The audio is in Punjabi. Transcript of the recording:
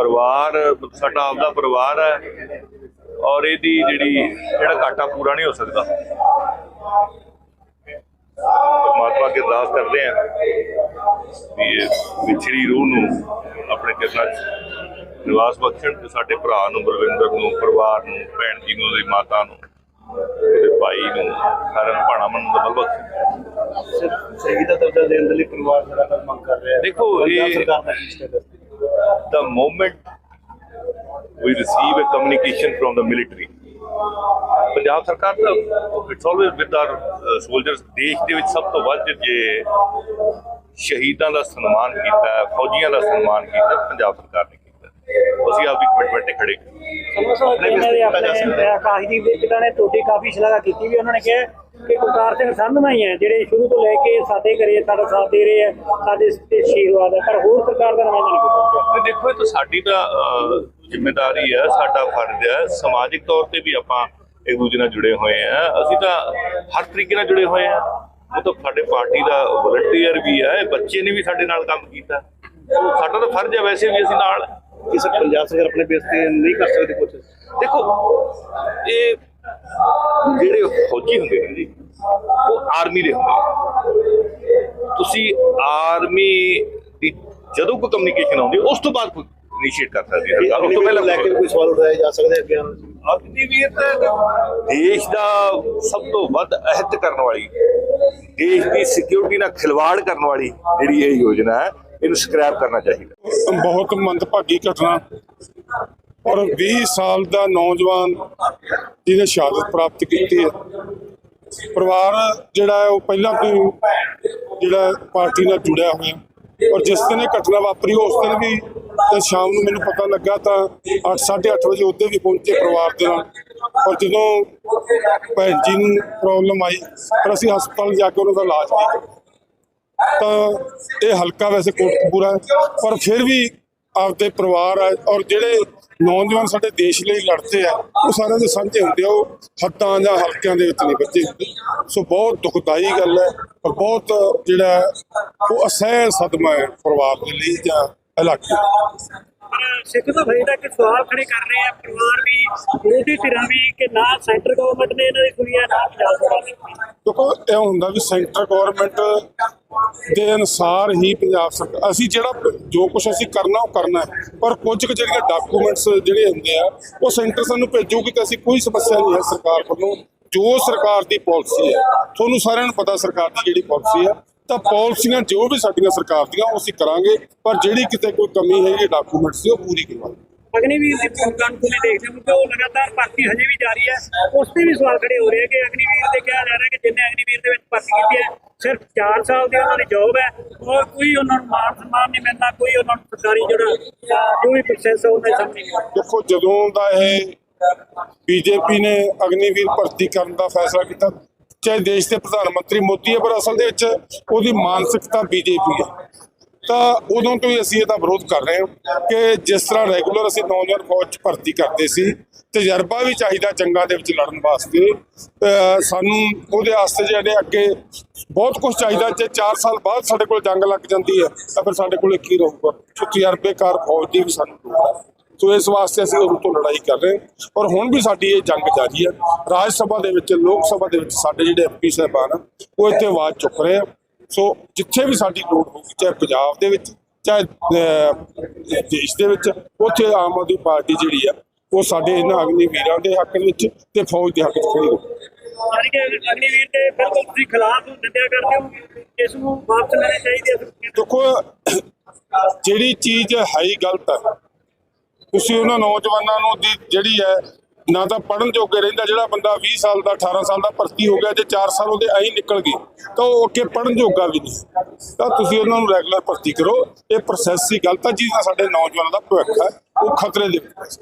ਪਰਿਵਾਰ ਸਾਡਾ ਆਪਦਾ ਪਰਿਵਾਰ ਹੈ ਔਰ ਇਹਦੀ ਜਿਹੜੀ ਜਿਹੜਾ ਘਾਟਾ ਪੂਰਾ ਨਹੀਂ ਹੋ ਸਕਦਾ। ਪਰਮਾਤਮਾ ਅੱਗੇ ਅਰਦਾਸ ਕਰਦੇ ਆ ਵੀ ਇਹ ਵਿਛੜੀ ਰੂਹ ਨੂੰ ਆਪਣੇ ਚਰਨਾਂ 'ਚ ਨਿਵਾਸ ਬਖਸ਼ਣ ਤੇ ਸਾਡੇ ਭਰਾ ਨੂੰ ਬਲਵਿੰਦਰ ਨੂੰ ਪਰਿਵਾਰ ਨੂੰ ਭੈਣ ਜੀ ਨੂੰ ਉਹਦੀ ਮਾਤਾ ਨੂੰ ਉਹਦੇ ਭਾਈ ਨੂੰ ਸਾਰਿਆਂ ਭਾਣਾ ਮੰਨ ਦਾ ਬਲ ਬਖਸ਼ੇ ਸਹੀ ਦਾ ਦਰਜਾ ਦੇਣ ਦੇ ਲਈ ਪਰਿਵਾਰ ਲਗਾਤਾਰ ਮੰਗ ਕਰ ਰਿਹਾ ਹੈ। ਦੇਖੋ, ਇਹ- the moment we receive a communication from the military. Punjab ਸਰਕਾਰ ਦਾ it's always with our soldiers ਦੇਸ਼ ਦੇ ਵਿੱਚ ਸਭ ਤੋਂ ਵੱਧ ਜੇ ਸ਼ਹੀਦਾਂ ਦਾ ਸਨਮਾਨ ਕੀਤਾ ਫੌਜੀਆਂ ਦਾ ਸਨਮਾਨ ਕੀਤਾ ਪੰਜਾਬ ਸਰਕਾਰ ਨੇ ਅਸੀਂ ਆਪਦੀ ਕਮਿਟਮੈਂਟ ਤੇ ਖੜੇ ਇਹਨਾਂ ਦੇ ਪਿਤਾ ਨੇ ਤੁਹਾਡੀ ਕਾਫੀ ਸ਼ਲਾਘਾ ਕੀਤੀ ਵੀ ਉਹਨਾਂ ਨੇ ਕਿਹਾ ਕਿ ਕੁਲਤਾਰ ਸਿੰਘ ਸੰਧਵਾ ਹੀ ਹੈ ਜਿਹੜੇ ਸ਼ੁਰੂ ਤੋਂ ਲੈ ਕੇ ਸਾਡੇ ਘਰੇ ਸਾਡਾ ਸਾਥ ਦੇ ਰਹੇ ਆ ਸਾਡੇ ਤੇ ਆਸ਼ੀਰਵਾਦ ਹੈ ਪਰ ਹੋਰ ਸਰਕਾਰ ਦਾ ਤੇ ਦੇਖੋ ਇਹ ਤਾਂ ਸਾਡੀ ਤਾਂ ਅਹ, ਜ਼ਿੰਮੇਵਾਰੀ ਹੈ ਸਾਡਾ ਫਰਜ਼ ਹੈ। ਸਮਾਜਿਕ ਤੌਰ ਤੇ ਵੀ ਆਪਾਂ ਇੱਕ ਦੂਜੇ ਨਾਲ ਜੁੜੇ ਹੋਏ ਆ ਅਸੀਂ ਤਾਂ ਹਰ ਤਰੀਕੇ ਨਾਲ ਜੁੜੇ ਹੋਏ ਆ ਉਹ ਤਾਂ ਸਾਡੇ ਪਾਰਟੀ ਦਾ ਵਲੰਟੀਅਰ ਵੀ ਹੈ। ਬੱਚੇ ਨੇ ਵੀ ਸਾਡੇ ਨਾਲ ਕੰਮ ਕੀਤਾ। ਸੋ ਸਾਡਾ ਤਾਂ ਫਰਜ਼ ਹੈ ਵੈਸੇ ਵੀ ਅਸੀਂ ਨਾਲ ਕਿਸੇ ਪੰਜਾਬ ਸਰਕਾਰ ਆਪਣੇ ਬੇਸ ਤੇ ਨਹੀਂ ਕਰ ਸਕਦੇ ਕੁਝ ਦੇਖੋ ਇਹ ਜਿਹੜੇ ਫੌਜੀ ਹੁੰਦੇ ਨੇ ਜੀ ਉਹ ਆਰਮੀ ਦੇ ਹੁੰਦੇ ਤੁਸੀਂ ਆਰਮੀ ਦੀ ਜਦੋਂ ਕੋਈ ਕਮਿਊਨੀਕੇਸ਼ਨ ਆਉਂਦੀ ਉਸ ਤੋਂ ਬਾਅਦ ਇਨੀਸ਼ੀਏਟ ਕਰ ਸਕਦੀ ਹੈ ਸਰਕਾਰ। ਉਸ ਤੋਂ ਪਹਿਲਾਂ ਲੈ ਕੇ ਕੋਈ ਸਵਾਲ ਉਠਾਇਆ ਜਾ ਸਕਦਾ ਹੈ ਅੱਗੇ? ਅਗਨੀਵੀਰ ਤਾਂ ਦੇਸ਼ ਦਾ ਸਭ ਤੋਂ ਵੱਧ ਅਹਿਦ ਕਰਨ ਵਾਲੀ ਦੇਸ਼ ਦੀ ਸਿਕਿਉਰਿਟੀ ਨਾਲ ਖਿਲਵਾੜ ਕਰਨ ਵਾਲੀ ਜਿਹੜੀ ਇਹ ਯੋਜਨਾ ਹੈ ਇਹਨੂੰ ਸਕ੍ਰੈਪ ਕਰਨਾ ਚਾਹੀਦਾ ਬਹੁਤ ਮੰਦਭਾਗੀ ਘਟਨਾ ਔਰ 20 ਸਾਲ ਦਾ ਨੌਜਵਾਨ ਜਿਹਨੇ ਸ਼ਹਾਦਤ ਪ੍ਰਾਪਤ ਕੀਤੀ ਹੈ ਪਰਿਵਾਰ ਜਿਹੜਾ ਹੈ ਉਹ ਪਹਿਲਾਂ ਤੋਂ ਜਿਹੜਾ ਪਾਰਟੀ ਨਾਲ ਜੁੜਿਆ ਹੋਇਆ ਔਰ ਜਿਸ ਦਿਨ ਇਹ ਘਟਨਾ ਵਾਪਰੀ ਉਸ ਦਿਨ ਵੀ ਤੇ ਸ਼ਾਮ ਨੂੰ ਮੈਨੂੰ ਪਤਾ ਲੱਗਾ ਤਾਂ 8:30 ਵਜੇ ਉੱਤੇ ਵੀ ਪਹੁੰਚੇ ਪਰਿਵਾਰ ਦੇ ਨਾਲ। ਔਰ ਜਦੋਂ ਭੈਣ ਜੀ ਨੂੰ ਪ੍ਰੋਬਲਮ ਆਈ ਪਰ ਅਸੀਂ ਹਸਪਤਾਲ ਜਾ ਕੇ ਉਹਨਾਂ ਦਾ ਇਲਾਜ ਵੀ ਕੀਤਾ। ਤਾਂ ਇਹ ਹਲਕਾ ਵੈਸੇ ਕੋਟਕਪੂਰਾ ਹੈ, ਪਰ ਫਿਰ ਵੀ ਆਪਦੇ ਪਰਿਵਾਰ ਆ ਔਰ ਜਿਹੜੇ ਨੌਜਵਾਨ ਸਾਡੇ ਦੇਸ਼ ਲਈ ਲੜਦੇ ਆ, ਉਹ ਸਾਰਿਆਂ ਦੇ ਸਾਂਝੇ ਹੁੰਦੇ ਆ, ਉਹ ਹੱਟਾਂ ਜਾਂ ਹਲਕਿਆਂ ਦੇ ਵਿੱਚ ਨਹੀਂ ਬੱਝੇ ਹੁੰਦੇ ਸੋ ਬਹੁਤ ਦੁਖਦਾਈ ਗੱਲ ਹੈ, ਔਰ ਬਹੁਤ ਜਿਹੜਾ ਉਹ ਅਸਹਿ ਸਦਮਾ ਹੈ ਪਰਿਵਾਰ ਦੇ ਲਈ ਜਾਂ ਇਲਾਕੇ ਪਰ ਸਿੱਖ ਤਾਂ ਦਾ ਕਿ ਸਵਾਲ ਖੜੇ ਕਰ ਰਹੇ ਆ, ਪਰਿਵਾਰ ਵੀ ਵਿਰੋਧੀ ਧਿਰਾਂ ਵੀ ਕਿ ਨਾ ਸੈਂਟਰ ਗਵਰਨਮੈਂਟ ਨੇ ਇਹਨਾਂ ਦੀ ਸੁਣੀਆ ਨਾ ਪੰਜਾਬ ਸਰਕਾਰ ਦੇਖੋ, ਇਹ ਹੁੰਦਾ ਵੀ ਸੈਂਟਰ ਗਵਰਨਮੈਂਟ ਦੇ ਅਨੁਸਾਰ ਹੀ ਪੰਜਾਬ ਸਰਕਾਰ, ਅਸੀਂ ਜਿਹੜਾ ਜੋ ਕੁਝ ਅਸੀਂ ਕਰਨਾ, ਉਹ ਕਰਨਾ ਹੈ। ਪਰ ਕੁਝ ਕੁ ਜਿਹੜੀਆਂ ਡਾਕੂਮੈਂਟਸ ਜਿਹੜੇ ਹੁੰਦੇ ਆ, ਉਹ ਸੈਂਟਰ ਸਾਨੂੰ ਭੇਜੂਗੀ ਤਾਂ ਅਸੀਂ ਕੋਈ ਸਮੱਸਿਆ ਨਹੀਂ ਹੈ ਸਰਕਾਰ ਵੱਲੋਂ। ਜੋ ਸਰਕਾਰ ਦੀ ਪਾਲਿਸੀ ਹੈ, ਤੁਹਾਨੂੰ ਸਾਰਿਆਂ ਨੂੰ ਪਤਾ ਸਰਕਾਰ ਦੀ ਜਿਹੜੀ ਪਾਲਿਸੀ ਹੈ ਤਾਂ ਪਾਲਿਸੀਆਂ ਜੋ ਵੀ ਸਾਡੀਆਂ ਸਰਕਾਰ ਦੀਆਂ ਉਹ ਅਸੀਂ ਕਰਾਂਗੇ ਪਰ ਜਿਹੜੀ ਕਿਤੇ ਕੋਈ ਕਮੀ ਹੈਗੀ ਡਾਕੂਮੈਂਟਸ ਦੀ ਉਹ ਪੂਰੀ ਕਰਵਾਵਾਂਗੇ ਅਗਨੀਵੀਰ ਦੀ ਭੂਮਿਕਾ ਨੂੰ ਦੇਖਦੇ ਹੋ ਕਿ ਉਹ ਲਗਾਤਾਰ ਭਰਤੀ ਹਜੇ ਵੀ ਜਾਰੀ ਹੈ ਉਸ ਤੇ ਵੀ ਸਵਾਲ ਖੜੇ ਹੋ ਰਹੇ ਕਿ ਅਗਨੀਵੀਰ ਤੇ ਕਿਹਾ ਜਾ ਰਿਹਾ ਕਿ ਜਿੰਨੇ ਅਗਨੀਵੀਰ ਦੇ ਵਿੱਚ ਭਰਤੀ ਕੀਤੀ ਹੈ ਸਿਰਫ 4 ਸਾਲ ਦੀ ਉਹਨਾਂ ਦੀ ਜੌਬ ਹੈ ਔਰ ਕੋਈ ਉਹਨਾਂ ਨੂੰ ਮਾਨ ਸਨਮਾਨ ਨਹੀਂ ਮਿਲਣਾ ਕੋਈ ਉਹਨਾਂ ਨੂੰ ਸਰਕਾਰੀ ਜਿਹੜਾ ਜੋ ਵੀ ਪ੍ਰੋਸੈਸ ਹੈ ਉਹਦੇ ਸਾਹਮਣੇ। ਦੇਖੋ ਜਦੋਂ ਦਾ ਇਹ ਬੀਜੇਪੀ ਨੇ ਅਗਨੀਵੀਰ ਭਰਤੀ ਕਰਨ ਦਾ ਫੈਸਲਾ ਕੀਤਾ ਚਾਹੇ ਦੇਸ਼ ਦੇ ਪ੍ਰਧਾਨ ਮੰਤਰੀ ਮੋਦੀ ਹੈ, ਪਰ ਅਸਲ ਦੇ ਵਿੱਚ ਉਹਦੀ ਮਾਨਸਿਕਤਾ ਬੀਜੇਪੀ ਹੈ। ਤਾਂ ਉਦੋਂ ਤੋਂ ਹੀ ਅਸੀਂ ਇਹਦਾ ਵਿਰੋਧ ਕਰ ਰਹੇ ਹਾਂ ਕਿ ਜਿਸ ਤਰ੍ਹਾਂ ਰੈਗੂਲਰ ਅਸੀਂ ਨੌਜਵਾਨ ਫੌਜ 'ਚ ਭਰਤੀ ਕਰਦੇ ਸੀ, ਤਜਰਬਾ ਵੀ ਚਾਹੀਦਾ ਜੰਗਾਂ ਦੇ ਵਿੱਚ ਲੜਨ ਵਾਸਤੇ। ਸਾਨੂੰ ਉਹਦੇ ਵਾਸਤੇ ਜਿਹੜੇ ਅੱਗੇ ਬਹੁਤ ਕੁਝ ਚਾਹੀਦਾ, ਜੇ 4 ਸਾਲ ਬਾਅਦ ਸਾਡੇ ਕੋਲ ਜੰਗ ਲੱਗ ਜਾਂਦੀ ਹੈ, ਤਾਂ ਫਿਰ ਸਾਡੇ ਕੋਲ ਕੀ ਰਹੂਗਾ। ਸੋ ਤਜਰਬੇਕਾਰ ਫੌਜ ਦੀ ਵੀ ਸਾਨੂੰ ਲੋੜ ਹੈ। ਸੋ ਇਸ ਵਾਸਤੇ ਅਸੀਂ ਉਦੋਂ ਤੋਂ ਲੜਾਈ ਕਰ ਰਹੇ ਔਰ ਹੁਣ ਵੀ ਸਾਡੀ ਇਹ ਜੰਗ ਜਾਰੀ ਹੈ। ਰਾਜ ਸਭਾ ਦੇ ਵਿੱਚ ਲੋਕ ਸਭਾ ਦੇ ਵਿੱਚ ਸਾਡੇ ਜਿਹੜੇ ਐਮਪੀ ਸਾਹਿਬਾਨ ਉਹ ਇੱਥੇ ਆਵਾਜ਼ ਚੁੱਕ ਰਹੇ ਆ। ਸੋ ਜਿੱਥੇ ਵੀ ਸਾਡੀ ਲੋੜ ਹੋਊਗੀ ਚਾਹੇ ਪੰਜਾਬ ਦੇ ਵਿੱਚ ਚਾਹੇ ਦੇਸ਼ ਦੇ ਵਿੱਚ ਉੱਥੇ ਆਮ ਆਦਮੀ ਪਾਰਟੀ ਜਿਹੜੀ ਆ ਉਹ ਸਾਡੇ ਇਹਨਾਂ ਅਗਨੀ ਵੀਰਾਂ ਦੇ ਹੱਕ ਵਿੱਚ ਤੇ ਫੌਜ ਦੇ ਹੱਕ ਵਿੱਚ ਖੜੀ ਹੋਊਗੀ। ਯਾਨੀ ਕਿ ਅਗਨੀਵੀਰ ਦੇ ਬਿਲਕੁਲ ਤੁਸੀਂ ਖਿਲਾਫ ਨਿੰਦਿਆ ਕਰਦੇ ਹੋ ਇਸ ਨੂੰ ਵਾਪਸ ਲੈਣੇ ਚਾਹੀਦੇ ਆ ਦੇਖੋ ਜਿਹੜੀ ਚੀਜ਼ ਹੈ ਹੀ ਗਲਤ ਹੈ। ਤੁਸੀਂ ਉਹਨਾਂ ਨੌਜਵਾਨਾਂ ਨੂੰ ਦੀ ਜਿਹੜੀ ਹੈ ਨਾ ਤਾਂ ਪੜਨ ਜੋਗੇ ਰਹਿੰਦਾ ਜਿਹੜਾ ਬੰਦਾ 20 ਸਾਲ ਦਾ 18 ਸਾਲ ਦਾ ਭਰਤੀ ਹੋ ਗਿਆ, ਜੇ 4 ਸਾਲ ਉਹਦੇ ਐਂ ਨਿਕਲ ਗਏ, ਤਾਂ ਉਹ ਅੱਗੇ ਪੜਨ ਜੋਗਾ ਵੀ ਨਹੀਂ। ਤਾਂ ਤੁਸੀਂ ਉਹਨਾਂ ਨੂੰ ਰੈਗੂਲਰ ਭਰਤੀ ਕਰੋ। ਇਹ ਪ੍ਰੋਸੈਸ ਹੀ ਗਲਤ ਹੈ ਜਿਹਦਾ ਸਾਡੇ ਨੌਜਵਾਨਾਂ ਦਾ ਭਵਿੱਖ ਹੈ, ਉਹ ਖਤਰੇ ਦੇ ਵਿੱਚ